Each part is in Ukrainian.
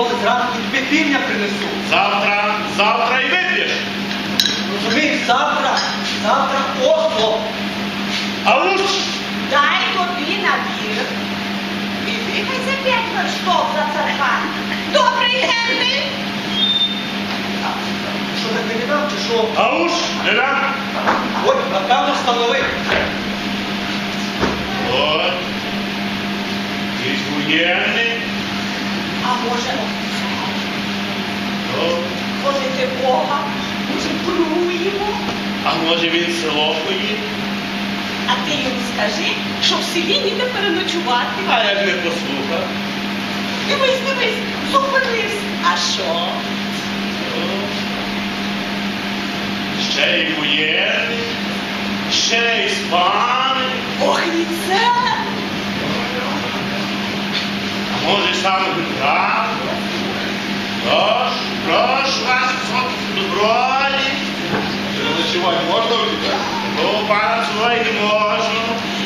ніколи зранку тобі півня принесу. Завтра, завтра і вип'єш. Розумієш, завтра, завтра Осло. А уж Дай тобі набір. І вихай за п'ять вершков за цархан. Добрий Генрі? Що не дав, чи що? а уж не дам. Ой, напевно, встановив. От. Ти ж воєнний. А може офіцер? О, Возити Бога? Може, плюємо? А може він село поїде? А ти йому скажи, що в селі ніде переночувати. А як не послухав? Дивись, дивись, зупинився. А що? О. Ще й воєнний, ще й спаний. Ох, і це! А може сам генерал? Прошу, прошу вас, доброї. Ночевать можно у тебя? Ну, пана свой не можу.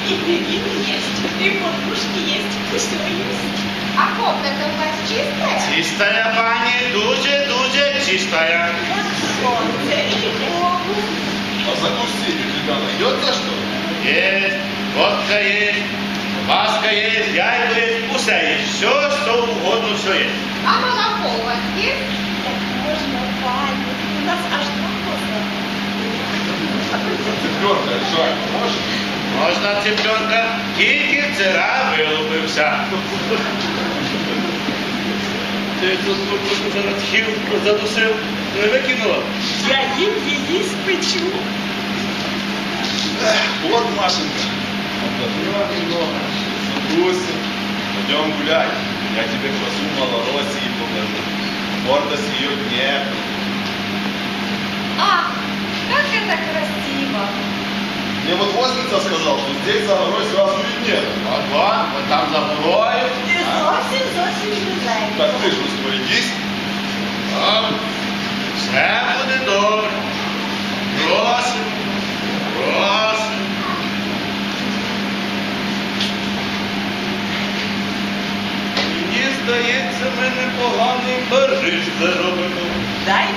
І півіни єсть, і подушки єсть, усе єсть. А комната у вас чиста? Чистая пані, дуже-дуже чистая. Сонце і Богу. А закусить у тебя найдется что? Есть, водка есть, маска есть, яйко есть, усе есть. Все, що угодно, все есть. А молоко у вас є? Так можна, пані. У нас аж два коса. Цыпленка, жаль, можешь? Можна цыпленка, тільки вчора вилупився. Ти тут занатхів, задусив, не викинула? Я їм її спечу. Эх, Вот, Машенька. Отдохнем немного. Закусим. Пойдем гулять. Я тебе красу Малороссии покажу. Гордость ее Днепр. А, как это красиво. Мне вот Возница сказал, что здесь за горой сразу виднее. От вон, от там за горою. Ти зовсім зовсім не Так ты же распорядись. А, Все буде добре. Просимо, просимо. Мені здається, ми непоганий Париж заробимо. Дай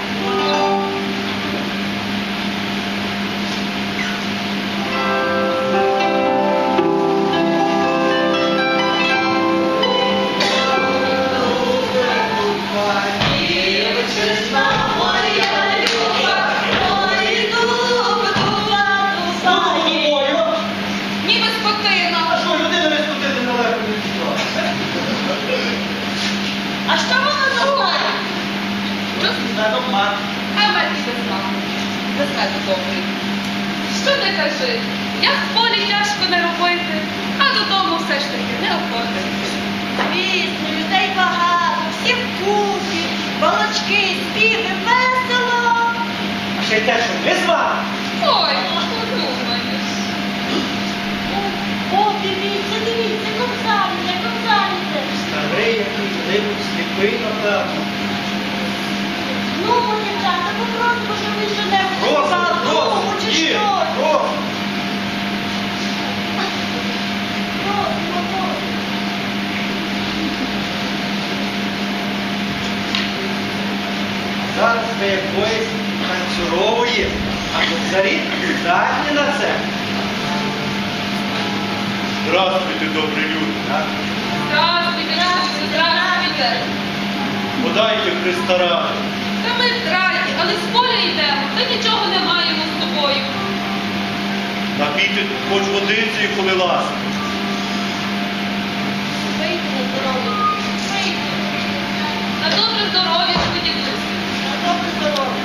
Здравствуйте, добрі люди. Так? Здравствуйте, Чусю, здравствуйте. Подайте Христа ради. Та ми зраді, але з поля йдемо, та нічого не маємо з тобою. Напійте хоч водиці, коли ласка. Вийти на здоров'я. На добре здоров'я, що дідусь. На добре здоров'я.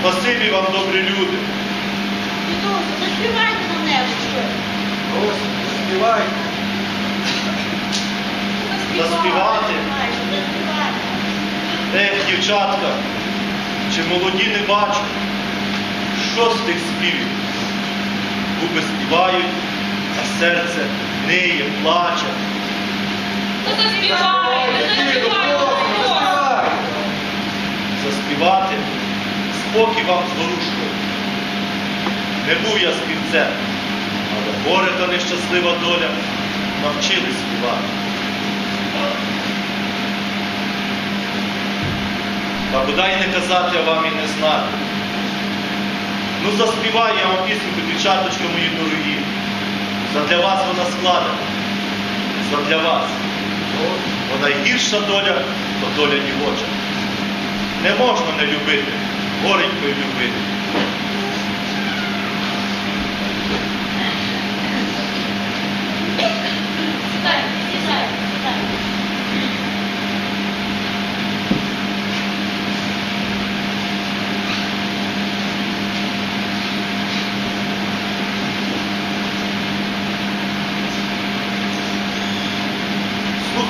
Спасибі вам, добрі люди. Дідусь, заспівайте на небо щось. Ось, заспівайте. Заспівати. Ех, дівчатка, чи молоді не бачу? Що з тих співів? Губи співають, а серце ниє, плаче. Ну заспівай, ну заспівай, ну заспівай. Заспівати спокій вам зворушує. Не був я співцем, але горе та нещаслива доля навчили співати. Та бодай не казати а вам і не знати. Ну заспівай я вам пісеньку, дівчаточка мої дорогі. Задля вас вона складена. Задля вас. Вона гірша доля, то доля дівоча. Не можна не любити, горенько любити.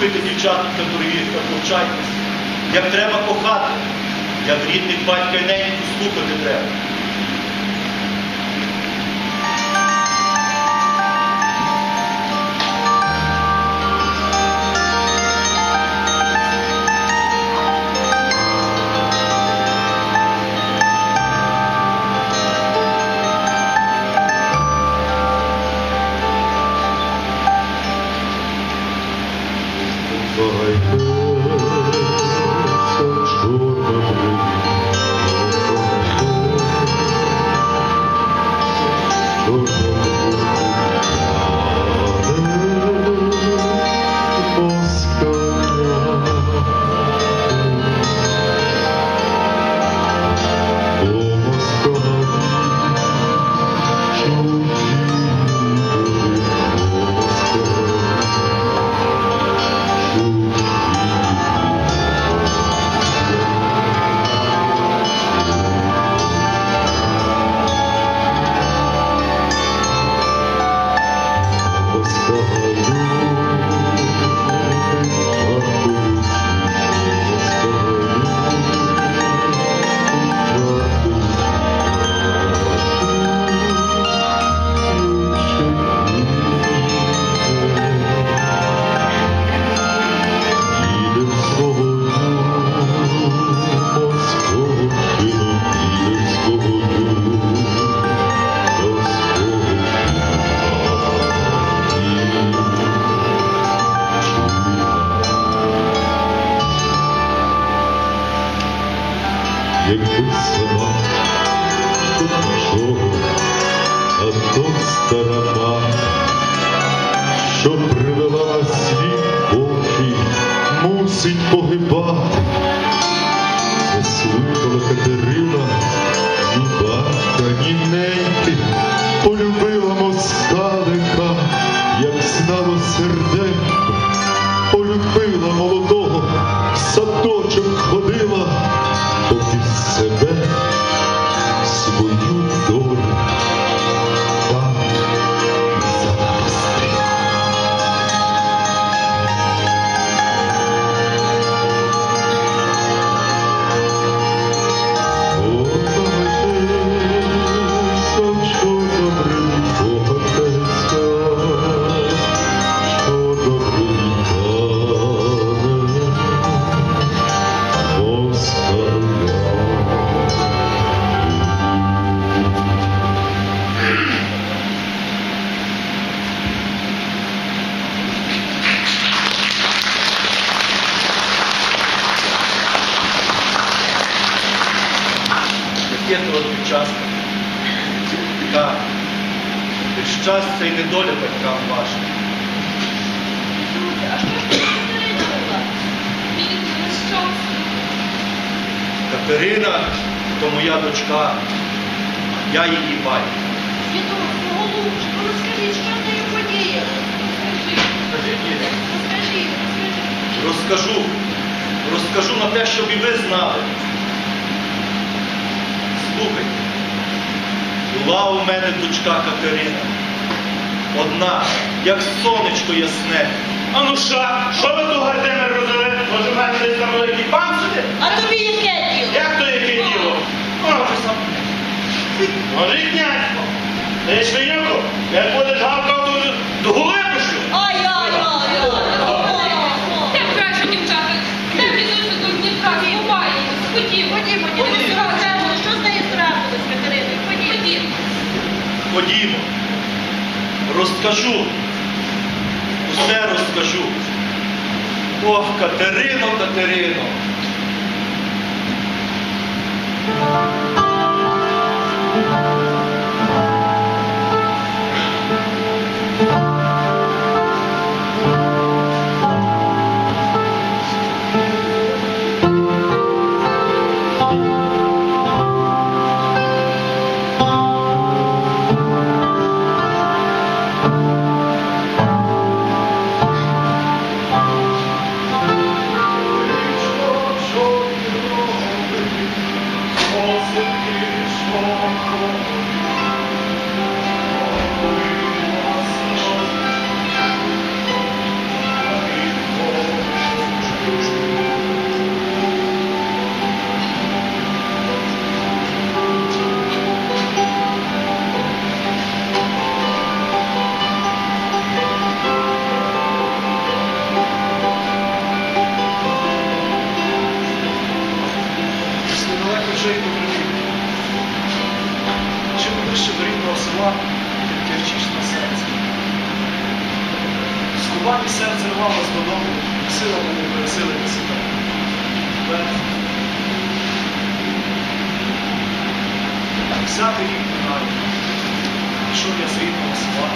Слухайте, дівчатка дорогі, та повчайтесь. Як треба кохати, як рідних батька і неньку слухати треба. boy. the Катерина то моя дочка, я її батько. Дідусь, голубчику, розкажіть, що з нею подіяло? Скажи, Розкажіть, розкажіть. Розкажу, розкажу на те, щоб і ви знали. Слухайте, була у мене дочка Катерина. Одна, як сонечко ясне. А ну що? Що ви тут гардемер розвели? Може, в мене десь там великий пан сидить? А тобі? Як то яке діло? Може сам. Може і князько. Ти швинюку, як будеш гавкав, то до гули. Ай-ай-ай-ай. Я краще, дівчата, де дідусь до Дніпра, купаємось. Ходімо, ходімо, разом. Що з нею трапилось? Ходіть. Ходімо. Ходімо. Розкажу. Усе розкажу. Ох, Катерино, Катерино. Скубані серце рвалось додому, сила було пересилити себе. Десятий рік минає. Пішов я з рідного села,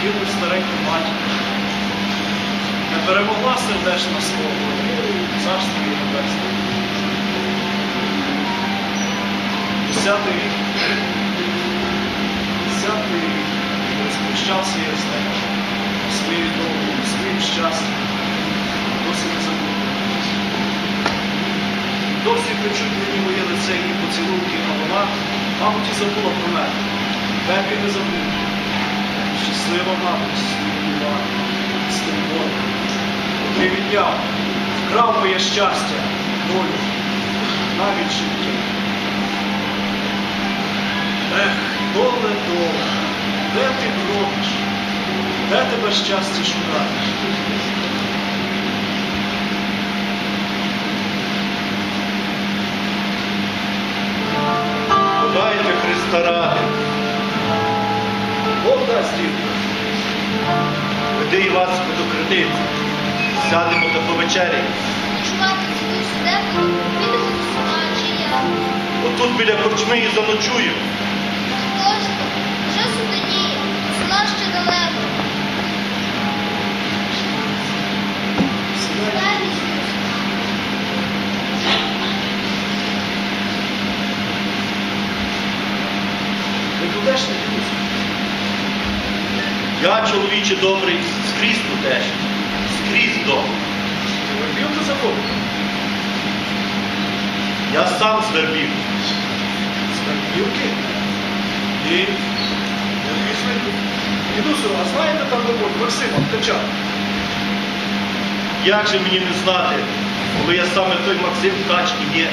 кинув стареньку матір. Не перемогла сердечна слово, царство її небесне. Десятий рік. Десятий рік. Розпущався я з нею своєю довгою, своїм щастям. Досі не забув. Досі печуть мені моє лице її поцілунки, а вона, мабуть, і забула про мене. Пепі не забув. Щаслива, мабуть, була з тим болем. Ти відняв, вкрав моє щастя, долю, навіть життя. Ех, доле, доле, де ти бродиш? Де тебе щастя шукаєш? Подайте Христа ради. Бог дасть дівку. Веди Івасику до кредиту. Сядемо та повечеряємо. Чувати свою степу, підемо до села чи я. Отут біля корчми і заночуємо. Точно, вже сутеніє, села ще далеко. Дай Ісус. Не будеш не дівці. Я, чоловіче добрий, скрізь тутеш. Скрізь добрий. Вербів ти заходив? Я сам з вербів. З І я після Дідусю, а знаєте там доволі Максима Ткача? Як же мені не знати, коли я саме той Максим Ткач і є?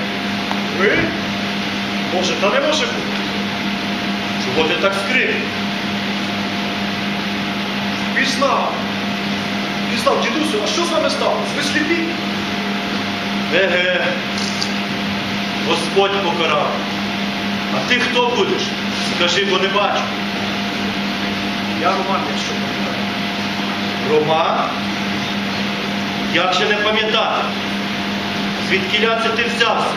Ви? Може, та не може бути. Чого ти так скрив? Пізнав. Пізнав, дідусю, а що з вами сталося? Ви сліпі? Еге, Господь покарав. А ти хто будеш? Скажи, бо не бачу. Я Роман, якщо пам'ятаю. Роман? Як же не пам'ятати? Звідкіля це ти взявся?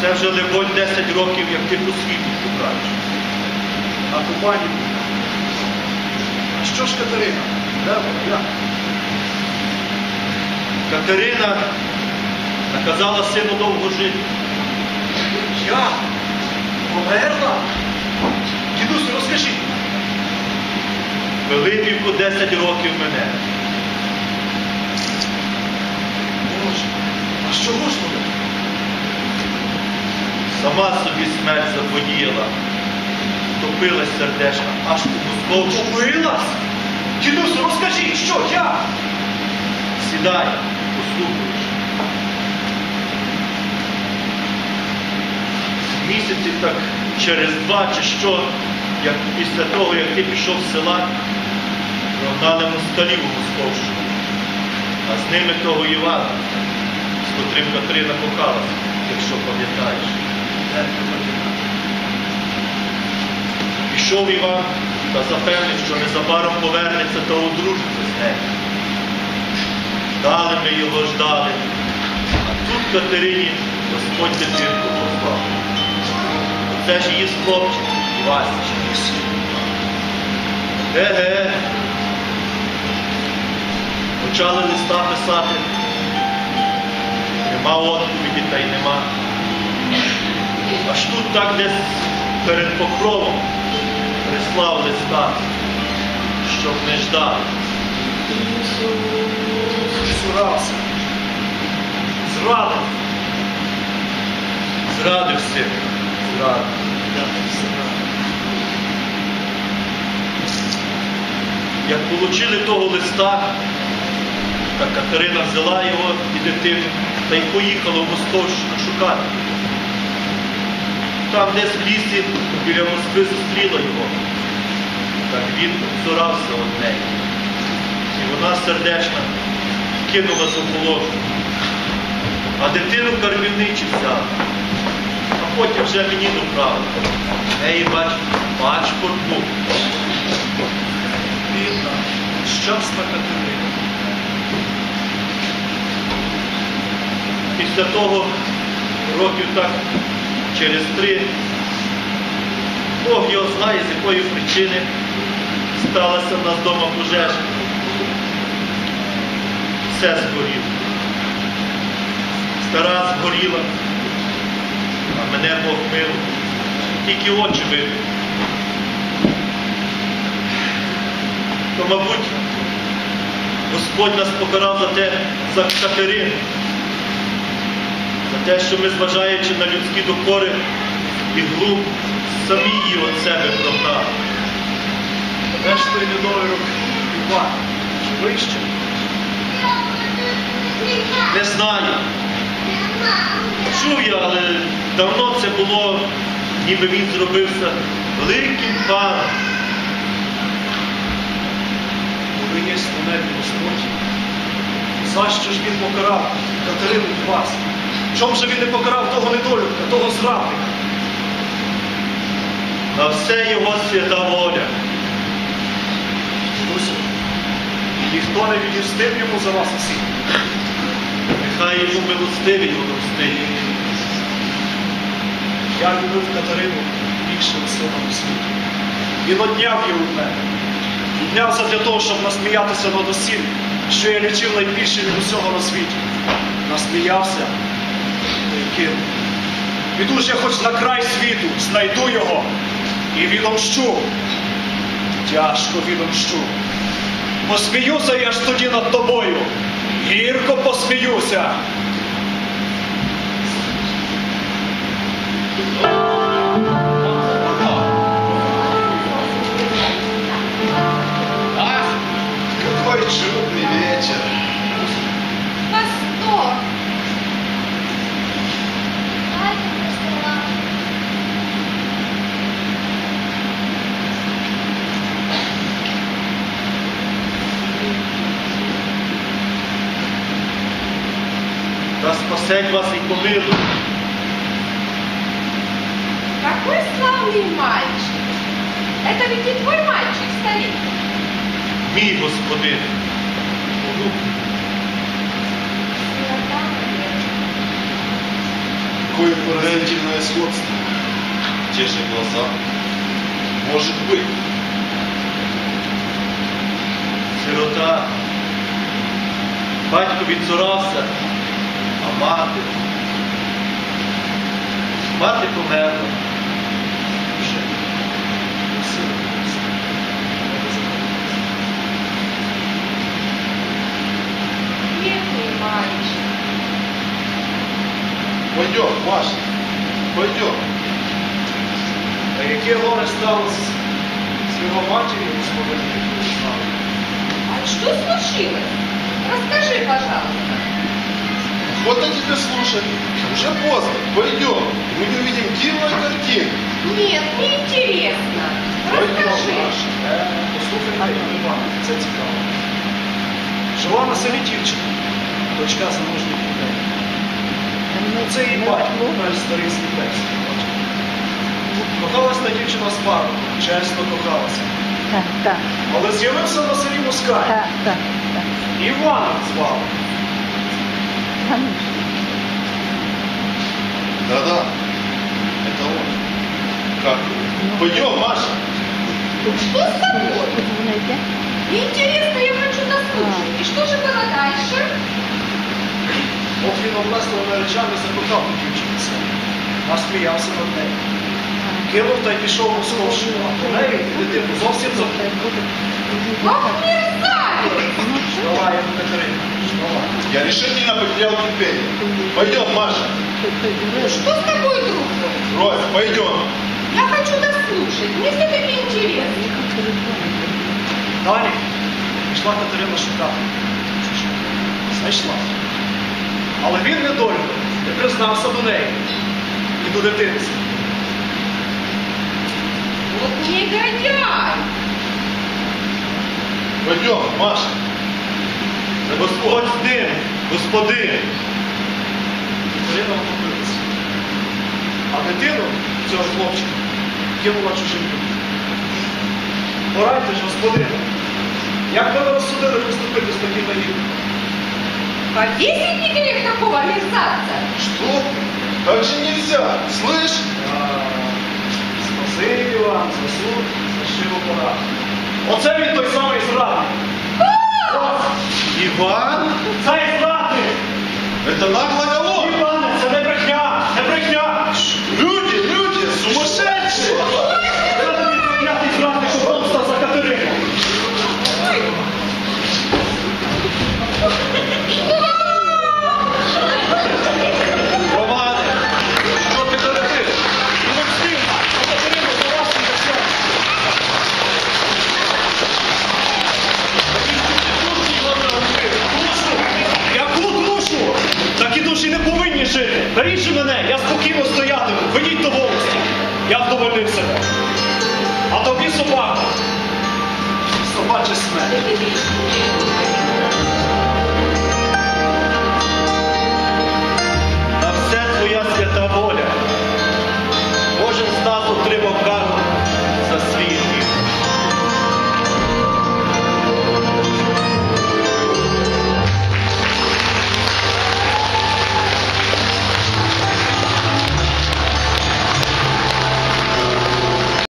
Це, вже либонь 10 років, як ти по світу шукаєш. На Кубані. Що ж Катерина? Де вона? Катерина наказала сину довго жити. Як? Померла? Дідусю, розкажіть. Пилипівку 10 років мене. Боже, а що ж воно? Сама собі смерть заподіяла. Топилась сердешна, аж у московщу. Побилась? Дідусю, розкажіть, що, як? Сідай, послухаєш. Місяців так через два чи що, як після того, як ти пішов з села, прогнали москалів у Московщину. А з ними того Івана, з котрим Катерина кохалася, якщо пам'ятаєш. Пішов Іван та запевнив, що незабаром повернеться та одружиться з нею. Дали ми його ждали, а тут Катерині Господь дитинку послав. Це ж її хлопчик, Вася. Еге. Почали листа писати. Нема відповіді та й нема. Аж тут так десь перед покровом прислав листа, щоб не ждали. Сурався. Зрадив. Зрадив син, зрадив. Як получили того листа, та Катерина взяла його і дитину та й поїхала в Московщину шукати. Там десь в лісі біля Москви зустріла його. Так він цурався неї. І вона сердечна кинула за положення. А дитину карбівничі взяла. потім вже мені доправили. Неї бач, пашпорт був. Бідна, щасна Катерина. Після того, років так через три, Бог його знає, з якої причини сталася в нас вдома пожежа. Все згоріло. Стара згоріла, а мене Бог мив. Тільки очі вибив. То, мабуть, Господь нас покарав за те, за Катерину. За те, що ми, зважаючи на людські докори і глум, самі її від себе прогнали. Де ж той недоїрок Іван? Живий ще? Не знаю. Чув я, але давно це було, ніби він зробився великим паном. Ви є на небі Господь. За що ж він покарав Катерину і вас? Чом же він не покарав того недолюбка, того зрадника? На все його свята воля. Друзі, ніхто не відістив йому за вас усіх. Нехай йому милостивий милостивий. Я любив Катерину більше усього на світі. Він одняв її від мене. Відняв задля того, щоб насміятися над усім, що я лічив найбільше від усього на світі. Насміявся й. Піду я хоч на край світу, знайду його і відомщу. Тяжко відомщу. Посміюся я ж тоді над тобою. Гірко посміюся. Какой чудный вечер. Та спасеть вас і помилує. Какой славный мальчик. Это ведь не твой мальчик, старик. Мій господин. Какое поразительное сходство. Те же глаза. Может быть. Сирота. Батько відцурався, а мати. Мати померла. Пойдем, Маша. Пойдем. А яке горе сталося з його матір'ю, Господи, не знаю. А что случилось? Расскажи, пожалуйста. Вот и тебе слушать. Уже поздно. Пойдем. Мы не увидим дивную картину. Нет, неинтересно. Пойдем, Расскажи. Е, Послухайте, Івана, це цікаво. Жила на селі дівчина, дочка заможних людей. Це її батько, наш старий сліпець. Кохалась та дівчина з парком, чесно кохалася. Так, так, Але з'явився на селі Москаль. так, так, так. Івана звали. Да-да. Это он. Как? Пойдем, Маша. Что с тобой? Интересно, я хочу дослушать. И что же было дальше? От він облесливими речами закохав ту дівчину в селі. Над нею. Кинув та й пішов московшу, а до неї дитину зовсім забув. Ах, мерзавец! Ждала я Катерина. Я решительно потерял терпение. Пойдем, Маша. Что с тобой, друг мой? Рось, пойдем. Я хочу дослушать. Мне все-таки интересно. Далі пішла Катерина шукати. Знайшла. Але він недолюбив, не признався до неї і до дитинця. Вот негодяй! Пойдем, Маша. Господь з ним, господин. Катерина втопилася. А дитину, цього хлопчика, кинула чужим людям. Порадьте ж, господине, як би ви розсудили поступити з таким наївним? Повесить грех такого мерзавца. Что? Так же нельзя, слышь? Спасибі вам за суд, за щиру пораду. Оце він той самий зрадник. Іван? Царь зрадник! Это наглая ложь! Жити. Мене, я спокійно стоятиму. Ведіть до волості. Я вдовольнив себе. А тобі собака. Собаче смерть.